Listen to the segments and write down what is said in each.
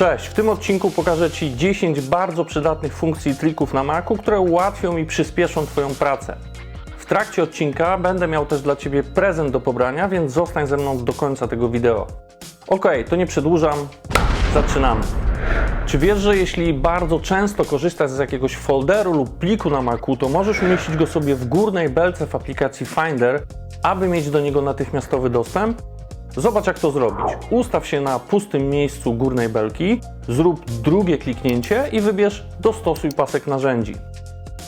Cześć, w tym odcinku pokażę Ci 10 bardzo przydatnych funkcji i trików na Macu, które ułatwią i przyspieszą Twoją pracę. W trakcie odcinka będę miał też dla Ciebie prezent do pobrania, więc zostań ze mną do końca tego wideo. Ok, to nie przedłużam, zaczynamy. Czy wiesz, że jeśli bardzo często korzystasz z jakiegoś folderu lub pliku na Macu, to możesz umieścić go sobie w górnej belce w aplikacji Finder, aby mieć do niego natychmiastowy dostęp? Zobacz jak to zrobić. Ustaw się na pustym miejscu górnej belki, zrób drugie kliknięcie i wybierz Dostosuj pasek narzędzi.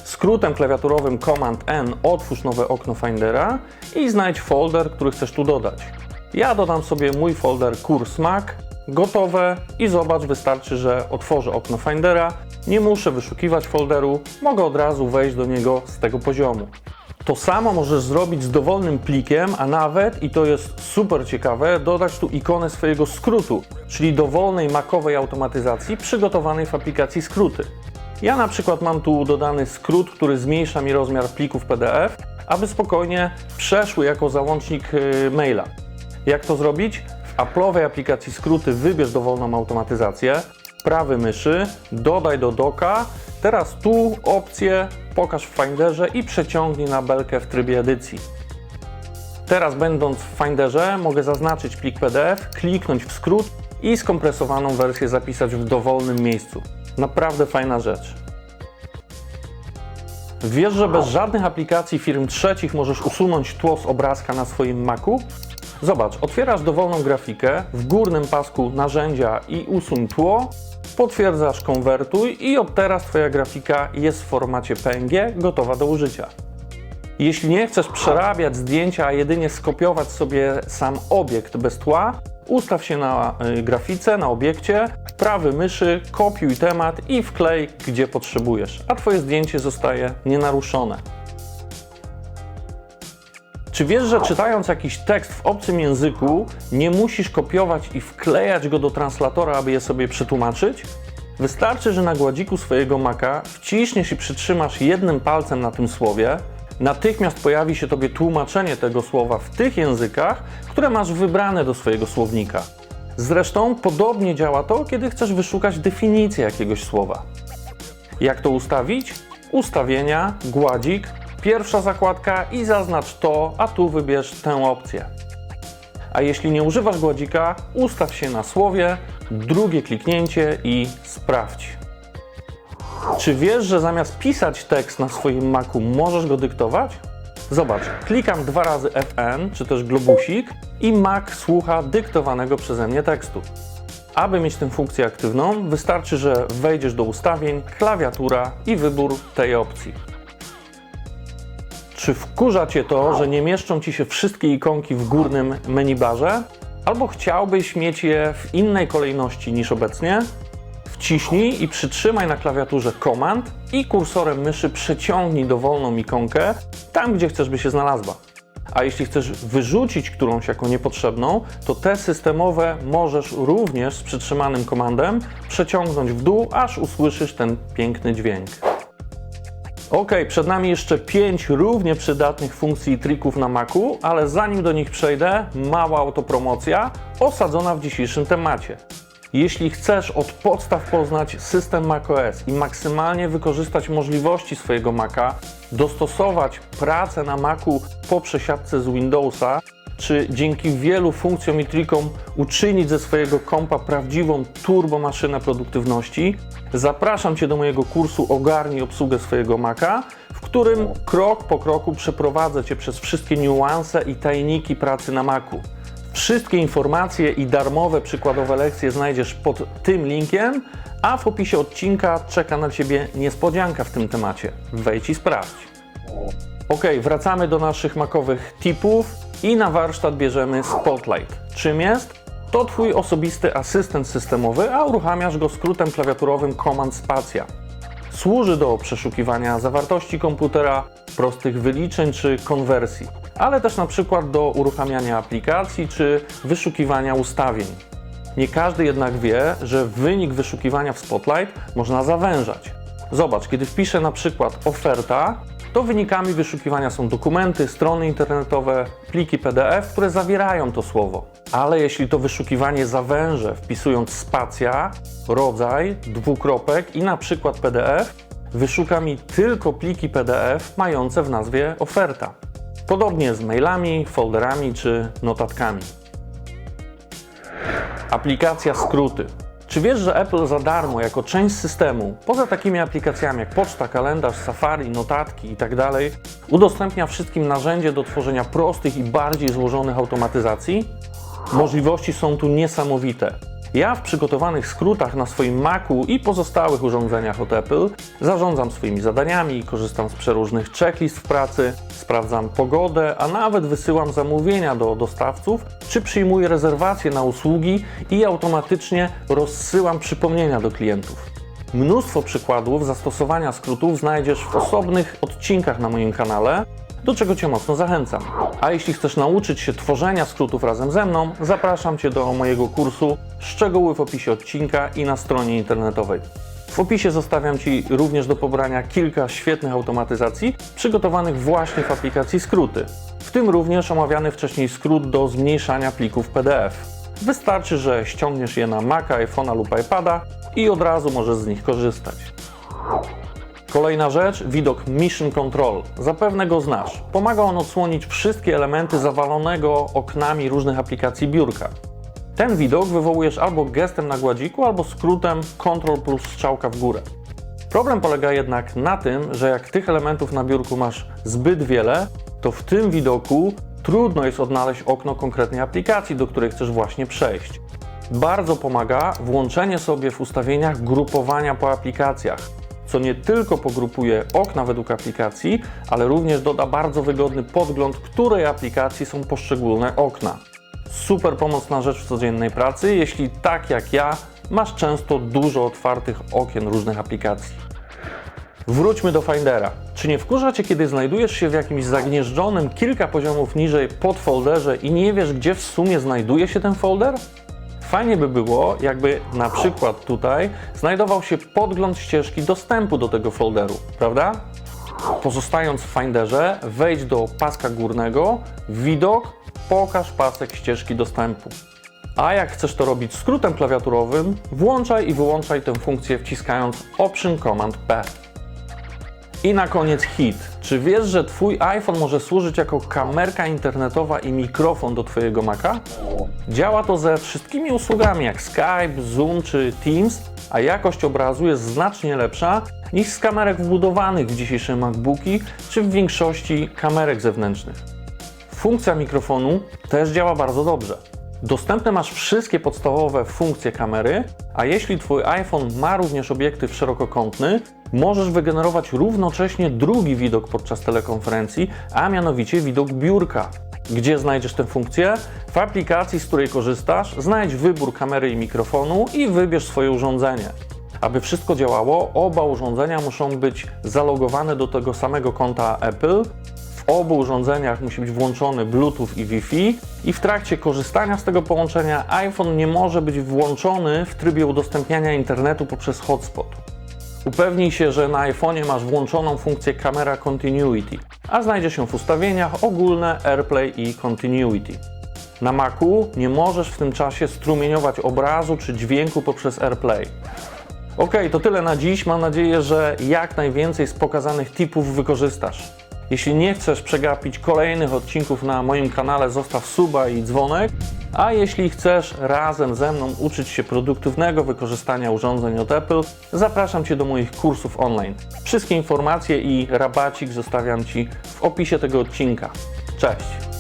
Skrótem klawiaturowym Command N otwórz nowe okno Findera i znajdź folder, który chcesz tu dodać. Ja dodam sobie mój folder kurs Mac, gotowe i zobacz, wystarczy, że otworzę okno Findera, nie muszę wyszukiwać folderu, mogę od razu wejść do niego z tego poziomu. To samo możesz zrobić z dowolnym plikiem, a nawet, i to jest super ciekawe, dodać tu ikonę swojego skrótu, czyli dowolnej makowej automatyzacji przygotowanej w aplikacji skróty. Ja na przykład mam tu dodany skrót, który zmniejsza mi rozmiar plików PDF, aby spokojnie przeszły jako załącznik yy, maila. Jak to zrobić? W Apple'owej aplikacji skróty wybierz dowolną automatyzację, prawy myszy, dodaj do doka, teraz tu opcję pokaż w Finderze i przeciągnij na belkę w trybie edycji. Teraz będąc w Finderze mogę zaznaczyć plik PDF, kliknąć w skrót i skompresowaną wersję zapisać w dowolnym miejscu. Naprawdę fajna rzecz. Wiesz, że bez żadnych aplikacji firm trzecich możesz usunąć tło z obrazka na swoim Macu? Zobacz, otwierasz dowolną grafikę, w górnym pasku narzędzia i usuń tło, potwierdzasz konwertuj i od teraz Twoja grafika jest w formacie PNG gotowa do użycia. Jeśli nie chcesz przerabiać zdjęcia, a jedynie skopiować sobie sam obiekt bez tła, ustaw się na y, grafice, na obiekcie, prawy myszy, kopiuj temat i wklej gdzie potrzebujesz, a Twoje zdjęcie zostaje nienaruszone. Czy wiesz, że czytając jakiś tekst w obcym języku, nie musisz kopiować i wklejać go do translatora, aby je sobie przetłumaczyć? Wystarczy, że na gładziku swojego maka wciśniesz i przytrzymasz jednym palcem na tym słowie, natychmiast pojawi się Tobie tłumaczenie tego słowa w tych językach, które masz wybrane do swojego słownika. Zresztą podobnie działa to, kiedy chcesz wyszukać definicję jakiegoś słowa. Jak to ustawić? Ustawienia, gładzik, pierwsza zakładka i zaznacz to, a tu wybierz tę opcję. A jeśli nie używasz gładzika, ustaw się na słowie, drugie kliknięcie i sprawdź. Czy wiesz, że zamiast pisać tekst na swoim Macu, możesz go dyktować? Zobacz, klikam dwa razy FN, czy też globusik i Mac słucha dyktowanego przeze mnie tekstu. Aby mieć tę funkcję aktywną, wystarczy, że wejdziesz do ustawień, klawiatura i wybór tej opcji. Czy wkurza Cię to, że nie mieszczą Ci się wszystkie ikonki w górnym menu barze? Albo chciałbyś mieć je w innej kolejności niż obecnie? Wciśnij i przytrzymaj na klawiaturze Command i kursorem myszy przeciągnij dowolną ikonkę tam, gdzie chcesz, by się znalazła. A jeśli chcesz wyrzucić którąś jako niepotrzebną, to te systemowe możesz również z przytrzymanym komandem przeciągnąć w dół, aż usłyszysz ten piękny dźwięk. Ok, przed nami jeszcze 5 równie przydatnych funkcji i trików na Macu, ale zanim do nich przejdę, mała autopromocja osadzona w dzisiejszym temacie. Jeśli chcesz od podstaw poznać system macOS i maksymalnie wykorzystać możliwości swojego Maca, dostosować pracę na Macu po przesiadce z Windowsa, czy dzięki wielu funkcjom i trikom uczynić ze swojego kompa prawdziwą turbomaszynę produktywności, zapraszam Cię do mojego kursu Ogarnij obsługę swojego Maca, w którym krok po kroku przeprowadzę Cię przez wszystkie niuanse i tajniki pracy na Macu. Wszystkie informacje i darmowe przykładowe lekcje znajdziesz pod tym linkiem, a w opisie odcinka czeka na Ciebie niespodzianka w tym temacie. Wejdź i sprawdź. Ok, wracamy do naszych makowych tipów i na warsztat bierzemy Spotlight. Czym jest? To Twój osobisty asystent systemowy, a uruchamiasz go skrótem klawiaturowym Command Spacja. Służy do przeszukiwania zawartości komputera, prostych wyliczeń czy konwersji, ale też na przykład do uruchamiania aplikacji czy wyszukiwania ustawień. Nie każdy jednak wie, że wynik wyszukiwania w Spotlight można zawężać. Zobacz, kiedy wpiszę na przykład oferta, to wynikami wyszukiwania są dokumenty, strony internetowe, pliki PDF, które zawierają to słowo. Ale jeśli to wyszukiwanie zawężę, wpisując spacja, rodzaj, dwukropek i na przykład PDF, wyszuka mi tylko pliki PDF mające w nazwie oferta. Podobnie z mailami, folderami czy notatkami. Aplikacja skróty. Czy wiesz, że Apple za darmo, jako część systemu, poza takimi aplikacjami jak poczta, kalendarz, Safari, notatki itd., udostępnia wszystkim narzędzie do tworzenia prostych i bardziej złożonych automatyzacji? Możliwości są tu niesamowite. Ja w przygotowanych skrótach na swoim Macu i pozostałych urządzeniach od Apple zarządzam swoimi zadaniami, korzystam z przeróżnych checklist w pracy, sprawdzam pogodę, a nawet wysyłam zamówienia do dostawców, czy przyjmuję rezerwacje na usługi i automatycznie rozsyłam przypomnienia do klientów. Mnóstwo przykładów zastosowania skrótów znajdziesz w osobnych odcinkach na moim kanale, do czego Cię mocno zachęcam. A jeśli chcesz nauczyć się tworzenia skrótów razem ze mną, zapraszam Cię do mojego kursu Szczegóły w opisie odcinka i na stronie internetowej. W opisie zostawiam Ci również do pobrania kilka świetnych automatyzacji przygotowanych właśnie w aplikacji Skróty, w tym również omawiany wcześniej skrót do zmniejszania plików PDF. Wystarczy, że ściągniesz je na Maca, iPhone'a lub iPada i od razu możesz z nich korzystać. Kolejna rzecz, widok Mission Control. Zapewne go znasz. Pomaga on odsłonić wszystkie elementy zawalonego oknami różnych aplikacji biurka. Ten widok wywołujesz albo gestem na gładziku, albo skrótem Ctrl plus strzałka w górę. Problem polega jednak na tym, że jak tych elementów na biurku masz zbyt wiele, to w tym widoku trudno jest odnaleźć okno konkretnej aplikacji, do której chcesz właśnie przejść. Bardzo pomaga włączenie sobie w ustawieniach grupowania po aplikacjach, co nie tylko pogrupuje okna według aplikacji, ale również doda bardzo wygodny podgląd, której aplikacji są poszczególne okna. Super pomocna rzecz w codziennej pracy, jeśli tak jak ja masz często dużo otwartych okien różnych aplikacji. Wróćmy do Findera. Czy nie wkurza Cię, kiedy znajdujesz się w jakimś zagnieżdżonym kilka poziomów niżej podfolderze i nie wiesz, gdzie w sumie znajduje się ten folder? Fajnie by było, jakby na przykład tutaj znajdował się podgląd ścieżki dostępu do tego folderu, prawda? Pozostając w Finderze, wejdź do paska górnego, widok, pokaż pasek ścieżki dostępu. A jak chcesz to robić skrótem klawiaturowym, włączaj i wyłączaj tę funkcję wciskając Option Command P. I na koniec hit. Czy wiesz, że Twój iPhone może służyć jako kamerka internetowa i mikrofon do Twojego Maca? Działa to ze wszystkimi usługami jak Skype, Zoom czy Teams, a jakość obrazu jest znacznie lepsza niż z kamerek wbudowanych w dzisiejsze MacBooki czy w większości kamerek zewnętrznych. Funkcja mikrofonu też działa bardzo dobrze. Dostępne masz wszystkie podstawowe funkcje kamery, a jeśli Twój iPhone ma również obiektyw szerokokątny, możesz wygenerować równocześnie drugi widok podczas telekonferencji, a mianowicie widok biurka. Gdzie znajdziesz tę funkcję? W aplikacji, z której korzystasz, znajdź wybór kamery i mikrofonu i wybierz swoje urządzenie. Aby wszystko działało, oba urządzenia muszą być zalogowane do tego samego konta Apple. W obu urządzeniach musi być włączony Bluetooth i Wi-Fi i w trakcie korzystania z tego połączenia iPhone nie może być włączony w trybie udostępniania internetu poprzez hotspot. Upewnij się, że na iPhone'ie masz włączoną funkcję Camera Continuity, a znajdzie się w ustawieniach ogólne AirPlay i Continuity. Na Macu nie możesz w tym czasie strumieniować obrazu czy dźwięku poprzez AirPlay. Ok, to tyle na dziś. Mam nadzieję, że jak najwięcej z pokazanych tipów wykorzystasz. Jeśli nie chcesz przegapić kolejnych odcinków na moim kanale, zostaw suba i dzwonek. A jeśli chcesz razem ze mną uczyć się produktywnego wykorzystania urządzeń od Apple, zapraszam Cię do moich kursów online. Wszystkie informacje i rabacik zostawiam Ci w opisie tego odcinka. Cześć!